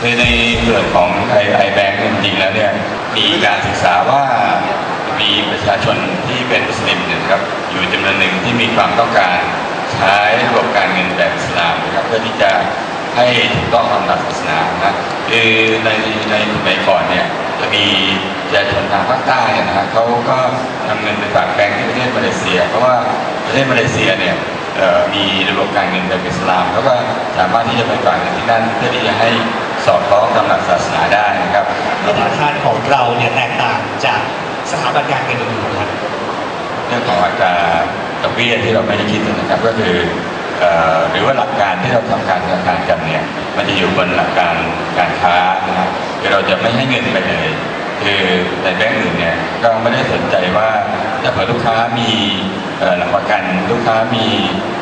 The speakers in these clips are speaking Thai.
คือในส่วนของไอไอแบงก์จริงๆแล้วเนี่ยมีการศึกษาว่ามีประชาชนที่เป็นมุสลิมเนะครับอยู่จำนวนหนึ่งที่มีความต้องการใช้ระบบการเงินแบบอิสลามนะครับเพื่อที่จะให้ถูกต้องตามหลักศาสนานะคือในในสมัยก่อนเนี่ยจะมีประชาชนทางภาคใต้นะฮะเขาก็นำเงินไปฝากแบงก์ที่ประเทศมาเลเซีย เพราะว่าประเทศมาเลเซียเนี่ยมีระบบการเงินแบบอิสลามแล้วก็สามารถที่จะไปฝากเงินที่นั่นเพื่อที่จะให้ อดคล้องตามหลักศาสนาได้นะครับธนาคารของเราเนี่ยแตกต่างจากสถาบันการเงินอื่นๆครับเรื่องของอัตราดอกเบี้ยที่เราไม่ได้คิดนะครับก็คือเอ่อหรือว่าหลักการที่เราทำการธนาคารกันเนี่ยมันจะอยู่บนหลักการการค้านะครับคือเราจะไม่ให้เงินไปเลย คือในแบงก์อื่นเนี่ยก็ไม่ได้สนใจว่าถ้าเผื่อลูกค้ามีหลักประกันลูกค้ามี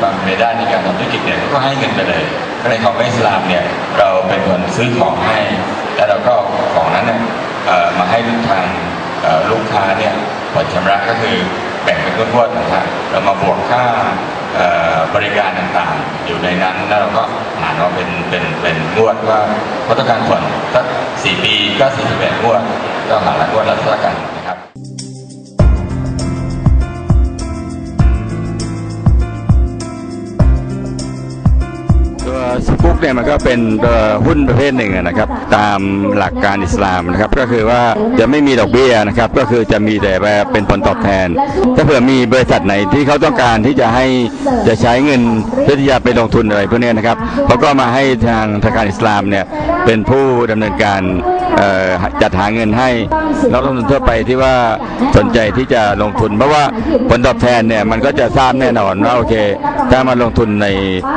ความเป็นไปได้ในการทำธุรกิจเนี่ยก็ให้เงินไปเลยในของอิสลามเนี่ยเราเป็นคนซื้อของให้ แล้วเราก็ของนั้นเนี่ยมาให้ทางลูกค้าเนี่ยผ่อนชำระก็คือแบ่งเป็นงวดๆนะฮะเรามาบวกค่าบริการต่างๆ อยู่ในนั้นแล้วเราก็หารว่าเป็นเป็นเป็นงวดว่าเขาต้องการผ่อนสักสี่ปีก็สี่สิบแปดงวด ก็หารละงวดละเท่ากันนะครับตัวสกุ๊กเนี่ยมันก็เป็นหุ้นประเภทหนึ่งนะครับตามหลักการอิสลามนะครับก็คือว่าจะไม่มีดอกเบี้ยนะครับก็คือจะมีแต่เป็นผลตอบแทน ถ้าเผื่อมีบริษัทไหนที่เขาต้องการที่จะให้จะใช้เงินเพื่อที่จะไปลงทุนอะไรพวกนี้นะครับเขาก็มาให้ทางธนาคารอิสลามเนี่ยเป็นผู้ดำเนินการ จัดหาเงินให้นักลงทุนทั่วไปที่ว่าสนใจที่จะลงทุน เพราะว่าผลตอบแทนเนี่ยมันก็จะทราบแน่นอนว่าโอเค ถ้ามาลงทุนใน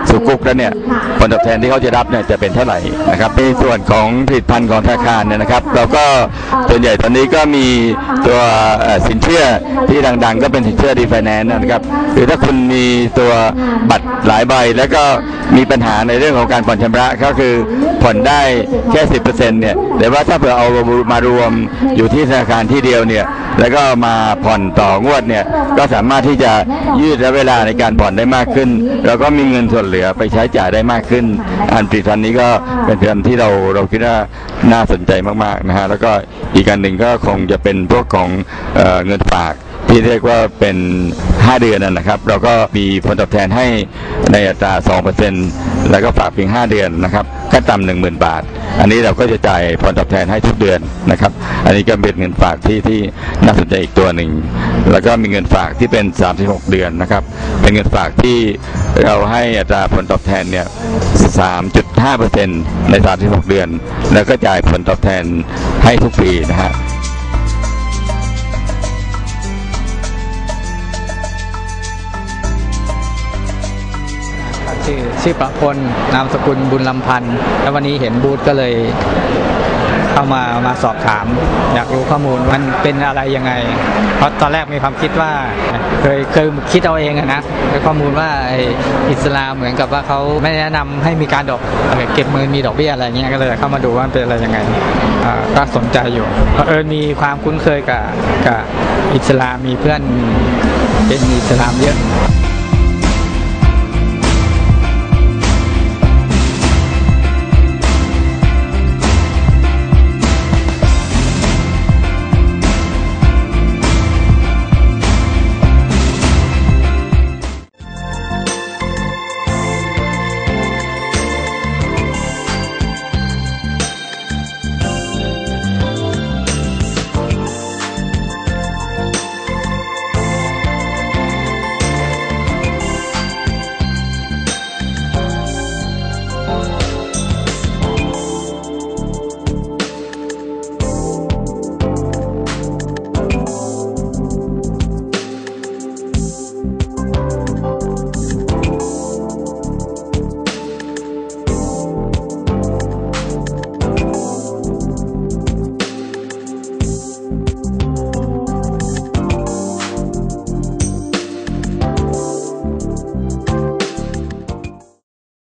สุกุกแล้วเนี่ยผลตอบแทนที่เขาจะรับเนี่ยจะเป็นเท่าไหร่นะครับในส่วนของผลิตภัณฑ์ของธนาคารเนี่ยนะครับ เราก็ส่วนใหญ่ตอนนี้ก็มีตัวสินเชื่อที่ดังๆ ก็เป็นสินเชื่อดีไฟแนนซ์นะครับคือถ้าคุณมีตัวบัตรหลายใบ แล้วก็มีปัญหาในเรื่องของการผ่อนชำระก็คือผ่อนได้แค่สิบเปอร์เซ็นต์เนี่ยแต่ว่าถ้าเผื่อเอามารวมอยู่ที่ธนาคารที่เดียวเนี่ยแล้วก็มาผ่อนต่องวดเนี่ยก็สามารถที่จะยืดระยะเวลาในการผ่อนได้มากขึ้นแล้วก็มีเงินส่วนเหลือไปใช้จ่ายได้มากขึ้น อันผลิตภัณฑ์นี้ก็เป็นผลิตภัณฑ์ที่เราเราคิดว่าน่าสนใจมากๆนะฮะแล้วก็อีกการหนึ่งก็คงจะเป็นพวกของเอเงินฝาก ที่เรียกว่าเป็น 5 เดือนนะนะครับ เราก็มีผลตอบแทนให้ในอัตรา 2%แล้วก็ฝากเพียง 5 เดือนนะครับขั้นต่ำ10,000บาท อันนี้เราก็จะจ่ายผลตอบแทนให้ทุกเดือนนะครับ อันนี้ก็เป็นเงินฝากที่ที่น่าสนใจอีกตัวหนึ่ง แล้วก็มีเงินฝากที่เป็น 36 เดือนนะครับ เป็นเงินฝากที่เราให้อัตราผลตอบแทนเนี่ย 3.5%ใน 36 เดือน แล้วก็จ่ายผลตอบแทนให้ทุกปีนะฮะ ชื่อชื่อประพลนามสกุลบุญลำพันธ์แล้ววันนี้เห็นบูธก็เลยเข้ามามาสอบถาม อยากรู้ข้อมูลมันเป็นอะไรยังไง เพราะตอนแรกมีความคิดว่าเคยเคยคิดเอาเองอะนะข้อมูลว่าอิสลามเหมือนกับว่าเขาไม่แนะนำให้มีการดอกเก็บเงินมีดอกเบี้ยอะไรเงี้ยก็เลยเข้ามาดูว่าเป็นอะไรยังไงก็สนใจอยู่เพราะเออมีความคุ้นเคยกับกับอิสลามมีเพื่อนเป็นอิสลามเยอะ